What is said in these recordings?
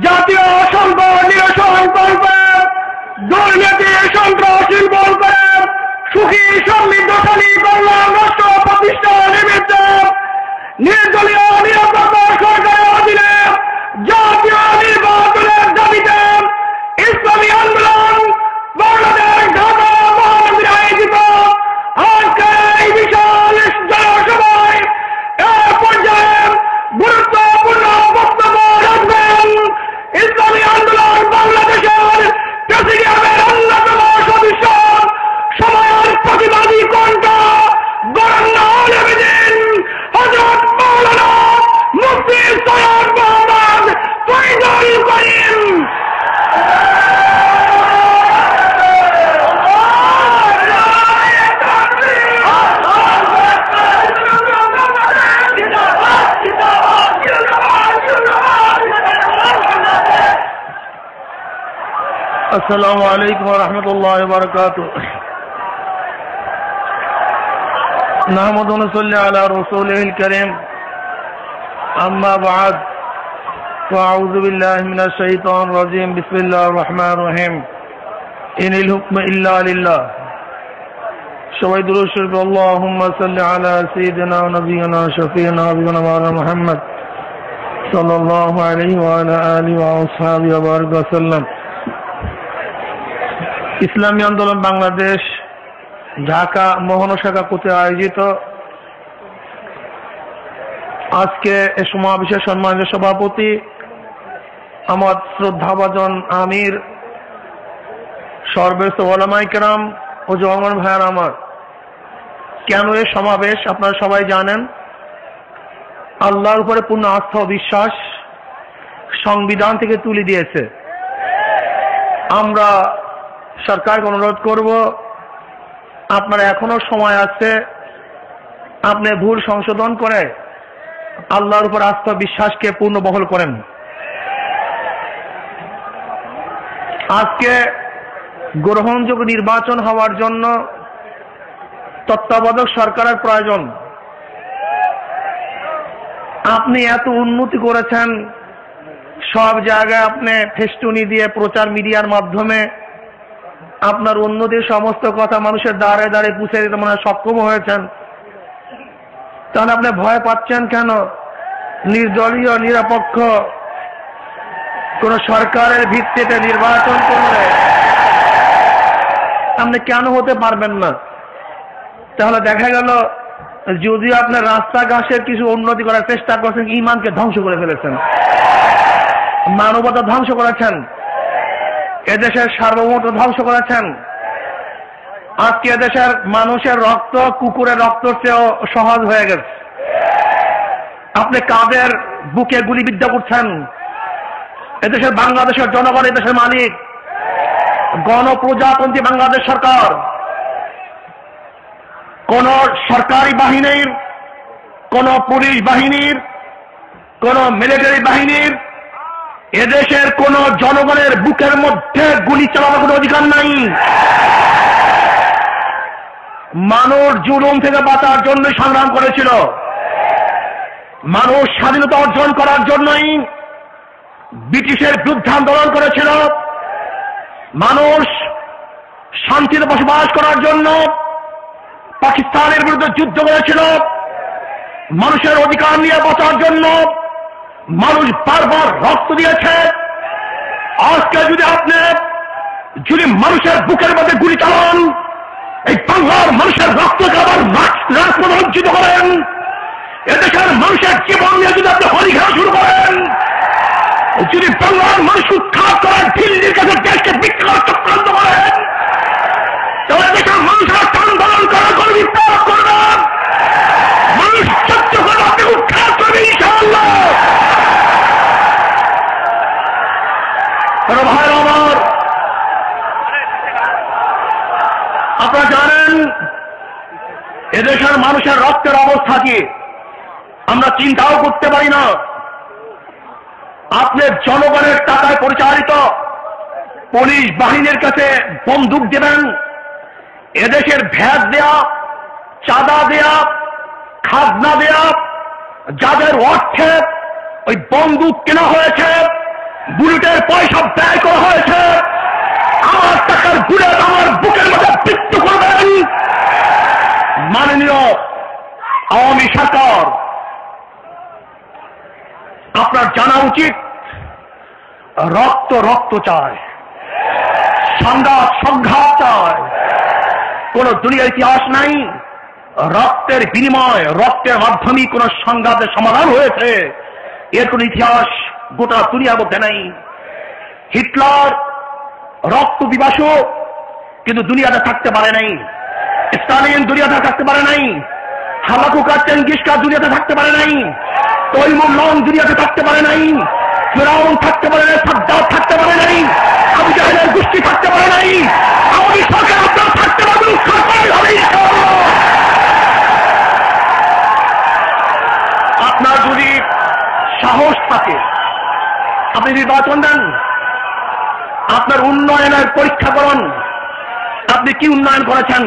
জাতীয় সম্পদ নিরসন দুর্নীতি সন্ত্রাসী বলবেন সুখী সমৃদ্ধশালী কল্যাণ রাষ্ট্র প্রতিষ্ঠা নিমিত্ত নির্দলীয় নিরাপত্তা সরকারের অধীনে জাতীয় নির্বাচনের দাবিতে ইসলামী আন্দোলন السلام عليكم ورحمة الله وبركاته نحمد ونصلي على رسوله الكريم أما بعد فأعوذ بالله من الشيطان الرجيم بسم الله الرحمن الرحيم إن الحكم إلا لله সবাই দুরুদ শরীফ আল্লাহুম্মা সাল্লি আলা সাইয়্যিদিনা ওয়া নাবিয়িনা শাফিঈনা হাবিবিনা মাওলানা মুহাম্মদ সাল্লাল্লাহু আলাইহি ওয়া আলা আলিহি ওয়া আসহাবিহি ওয়া বারাক ওয়া সাল্লাম ইসলামী আন্দোলন বাংলাদেশ, ঢাকা মোহন শাখা কর্তৃক আয়োজিত। আজকে এ সমাবেশের সম্মানিত সভাপতি আমার শ্রদ্ধাভাজন আমির সর্বেশ ওলামাইকেরাম ও জওয়ান ভাইয়ার আমার। কেন এ সমাবেশ আপনারা সবাই জানেন? আল্লাহর উপরে পূর্ণ আস্থা ও বিশ্বাস সংবিধান থেকে তুলে দিয়েছে। আমরা সরকারকে অনুরোধ করব, আপনার এখনও সময় আছে, আপনি ভুল সংশোধন করে আল্লাহর উপর আস্থা বিশ্বাসকে পূর্ণ বহল করেন। আজকে গ্রহণযোগ্য নির্বাচন হওয়ার জন্য তত্ত্বাবধায়ক সরকারের প্রয়োজন। আপনি এত উন্নতি করেছেন, সব জায়গায় আপনি ফেস্টুনি দিয়ে প্রচার মিডিয়ার মাধ্যমে আপনার উন্নতির সমস্ত কথা মানুষের দ্বারে দ্বারে পুষে দিতে মনে সক্ষম হয়েছেন। তাহলে আপনি ভয় পাচ্ছেন কেন? নির্দলীয়, নিরপেক্ষ কোন সরকারের ভিত্তিতে নির্বাচন করলে আপনি কেন হতে পারবেন না? তাহলে দেখা গেল যদিও আপনার রাস্তাঘাটের কিছু উন্নতি করার চেষ্টা করছেন, ইমানকে ধ্বংস করে ফেলেছেন। মানবতা ধ্বংস করেছেন। এদেশের সার্বভৌমত্ব ধ্বংস করেছেন। আজকে এদেশের মানুষের রক্ত, কুকুরের রক্ত চেয়েও সহজ হয়ে গেছে। আপনি কাদের বুকে গুলিবিদ্ধ করছেন? এদেশের বাংলাদেশের জনগণ, এদেশের মালিক। গণপ্রজাতন্ত্রী বাংলাদেশ সরকার। কোন সরকারি বাহিনীর, কোন পুলিশ বাহিনীর, কোন মিলিটারি বাহিনীর এদেশের কোন জনগণের বুকের মধ্যে গুলি চালানোর কোনো অধিকার নাই। মানুষ জুলুম থেকে বাঁচার জন্য সংগ্রাম করেছিল। মানুষ স্বাধীনতা অর্জন করার জন্যই ব্রিটিশের বিরুদ্ধে আন্দোলন করেছিল। মানুষ শান্তিতে বসবাস করার জন্য পাকিস্তানের বিরুদ্ধে যুদ্ধ করেছিল। মানুষের অধিকার নিয়ে বাঁচার জন্য মানুষ বারবার রক্ত দিয়েছে। আজকে যদি আপনি যদি মানুষের বুকের মধ্যে গুলি চালান, এই বাংলার মানুষের রক্তকে আবার রাজপথ বঞ্চিত করেন। এদেশের মানুষের জীবন নিয়ে যদি আপনি হরি খেলা শুরু করেন যদি বাংলার মানুষ উৎখাত করেন দিল্লির কাছে দেশকে বিক্রয় চক্রান্ত করেন তাহলে দেশের মানুষের আন্দোলন করার কোনো বিপ্লব করবেন মানুষ সহ্য করে আপনি উৎখাত করবে ইনশাআল্লাহ ভাই আমার আপনারা জানেন এদেশের মানুষের রক্তের অবস্থা কি? আমরা চিন্তাও করতে পারি না। আপনি জনগণের টাকায় পরিচালিত পুলিশ বাহিনীর কাছে বন্দুক দেবেন, এদেশের ভ্যাট দেয়া, চাঁদা দেয়া, খাজনা দেয়া, যাদের অর্থে ওই বন্দুক কেনা হয়েছে, বুলেটের পয়সা ব্যয় করা হয়েছে, আমার টাকার বুলেট আমার বুকের মধ্যে আওয়ামী সরকার। আপনার জানা উচিত, রক্ত রক্ত চায় সংঘাত সংঘাত চায়। কোন দুনিয়ার ইতিহাস নাই, রক্তের বিনিময়, রক্তের মাধ্যমে কোন সংঘাতের সমাধান হয়েছে। এর কোন ইতিহাস গোটা দুনিয়ার মধ্যে নাই। হিটলার রক্ত বিবাসও কিন্তু দুনিয়াতে থাকতে পারে নাই। স্টালিন দুনিয়াতে থাকতে পারে নাই। হামাকুকা চেঙ্গিসকা দুনিয়াতে থাকতে পারে নাই? তৈমুর লং দুনিয়াতে থাকতে পারে নাই। ফেরাউন থাকতে পারে নাই সাদ্দার থাকতে পারে নাই আবু জাহেলের গোষ্ঠী থাকতে পারে নাই, আমাদের সরকার আপনার থাকতে পারবেন সরকার হবে আপনার যদি সাহস থাকে, আপনি নির্বাচন দেন। আপনার উন্নয়নের পরীক্ষা করুন। আপনি কি উন্নয়ন করেছেন?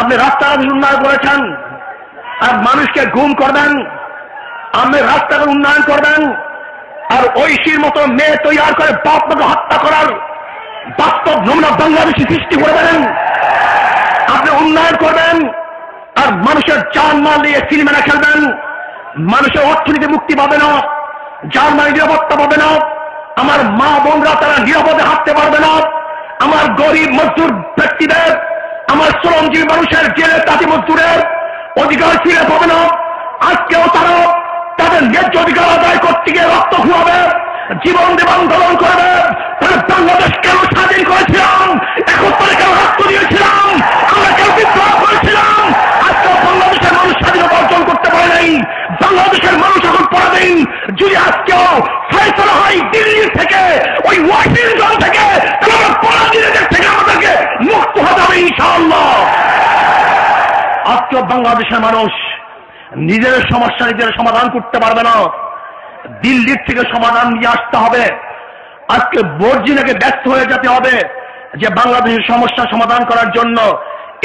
আপনি রাস্তাঘাট উন্নয়ন করেছেন? আর মানুষকে ঘুম করবেন আপনি রাস্তাঘাট উন্নয়ন করবেন, আর ঐশীর মতো মেয়ে তৈরি করে বাপ মাকে হত্যা করার বাস্তব নমুনা বাংলাদেশি সৃষ্টি করে দেবেন। আপনি উন্নয়ন করবেন, আর মানুষের জান মাল দিয়ে সিনেমা খেলবেন, মানুষের অর্থনীতি মুক্তি পাবে না জান মাল নিরাপত্তা পাবে না, আমার মা বোনরা তারা নিরাপদে হাঁটতে পারবে না, আমার গরিব মজদুর ব্যক্তিদের, আমার শ্রমজীবী মানুষের জেলে তাঁতি মজদুরের অধিকার ফিরে পাবে না। আজকেও তারা তাদের ন্যায্য অধিকার আদায় করতে গিয়ে রক্ত খুয়াবে, জীবন দেব আন্দোলন করবে। তাহলে বাংলাদেশ কেন স্বাধীন করেছিলাম একত্তরে কেন রক্ত দিয়েছিলাম, আমরা কেন বিপ্লব করেছিলাম আজকেও বাংলাদেশের মানুষ স্বাধীনতা অর্জন করতে পারে নাই বাংলাদেশের মানুষ এখন পরাধীন যদি আজকেও ফয়সলা হয় দিল্লি থেকে ওই ওয়াশিংটন থেকে তাহলে আমরা পরাধীনদের থেকে আমাদেরকে মুক্ত হতে হবে ইনশাআল্লাহ আজকেও বাংলাদেশের মানুষ নিজের সমস্যা নিজের সমাধান করতে পারবে না। দিল্লির থেকে সমাধান নিয়ে আসতে হবে। আজকে বর্জিনাকে ব্যস্ত হয়ে যেতে হবে যে বাংলাদেশের সমস্যা সমাধান করার জন্য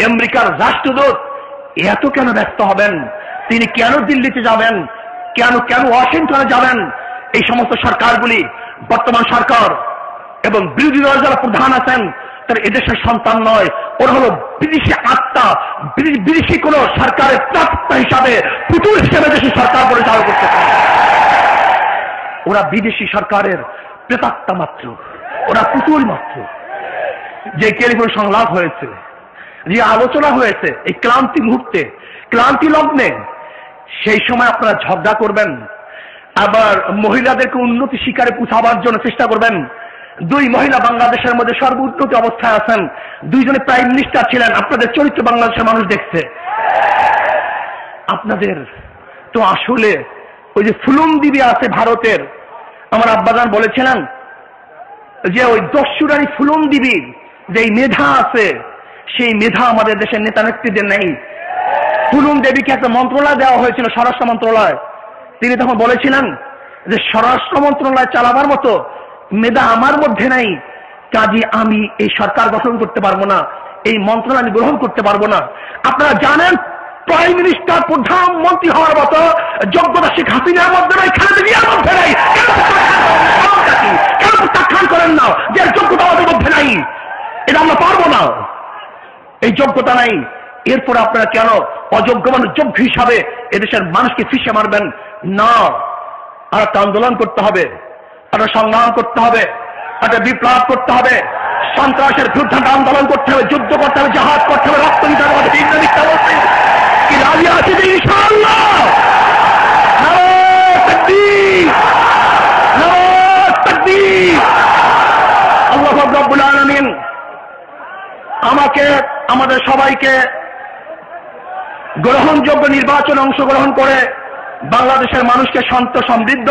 আমেরিকার রাষ্ট্রদূত এত কেন ব্যস্ত হবেন? তিনি কেন দিল্লিতে যাবেন? কেন কেন ওয়াশিংটনে যাবেন? এই সমস্ত সরকারগুলি, বর্তমান সরকার এবং বিরোধী দলের যারা প্রধান আছেন তারা এদেশের সন্তান নয়। ওরা হলো বিদেশি আত্মা বিদেশি- কোন সরকারের প্রাপ্ত হিসাবে, পুতুল হিসেবে দেশের সরকার পরিচালনা করতে পারে। ওরা বিদেশি সরকারের প্রেতাত্মা মাত্র। ওরা পুতুল মাত্র। যে টেলিফোন সংলাপ হয়েছে, যে আলোচনা হয়েছে, এই ক্লান্তি মুহূর্তে, ক্লান্তি লগ্নে, সেই সময় আপনারা ঝগড়া করবেন। আবার মহিলাদেরকে উন্নতি শিকারে পুছাবার জন্য চেষ্টা করবেন। দুই মহিলা বাংলাদেশের মধ্যে সর্বোন্নতি অবস্থায় আছেন। দুইজনে প্রাইম মিনিস্টার ছিলেন। আপনাদের চরিত্র বাংলাদেশের মানুষ দেখছে। আপনাদের তো আসলে ওই যে ফুলুম দিবি আছে ভারতের, আমার আব্বাজান বলেছিলেন যে ওই দস্যুরানি ফুলুম দিবি যে মেধা আছে, সেই মেধা আমাদের দেশের নেতা নেত্রীদের নেই। ফুলুম দেবীকে একটা মন্ত্রণালয় দেওয়া হয়েছিল, স্বরাষ্ট্র মন্ত্রণালয়। তিনি তখন বলেছিলেন যে স্বরাষ্ট্র মন্ত্রণালয় চালাবার মতো মেধা আমার মধ্যে নাই। কাজে আমি এই সরকার গঠন করতে পারব না, এই মন্ত্রণালয় গ্রহণ করতে পারব না। আপনারা জানেন প্রাইম মিনিস্টার প্রধানমন্ত্রী হওয়ার মতো যোগ্যতা শেখ হাসিনার মধ্যে নাই, খালেদা মধ্যে নাই? কেন প্রত্যাখ্যান করেন না? যে যোগ্যতা আমাদের মধ্যে নাই। এটা আমরা পারব না। এই যোগ্যতা নাই। এরপর আপনারা কেন অযোগ্য মানুষ, যোগ্য হিসাবে এদেশের মানুষকে ফিসে মারবেন? না। আর একটা আন্দোলন করতে হবে। একটা সংগ্রাম করতে হবে একটা বিপ্লব করতে হবে, সন্ত্রাসের বিরুদ্ধে আন্দোলন করতে হবে, যুদ্ধ করতে হবে, জাহাজ করতে হবে, রক্ত দিতে হবে দিন দিতে হবে কি রাজি আছে যে আমাকে, আমাদের সবাইকে গ্রহণযোগ্য নির্বাচন অংশগ্রহণ করে বাংলাদেশের মানুষকে শান্ত, সমৃদ্ধ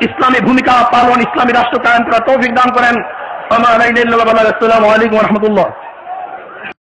ইসলামী ভূমিকা পালন ইসলামী রাষ্ট্র কায়েম করা তৌফিক দান করেন। আমার আসসালামু আলাইকুম রহমতুল্লাহ।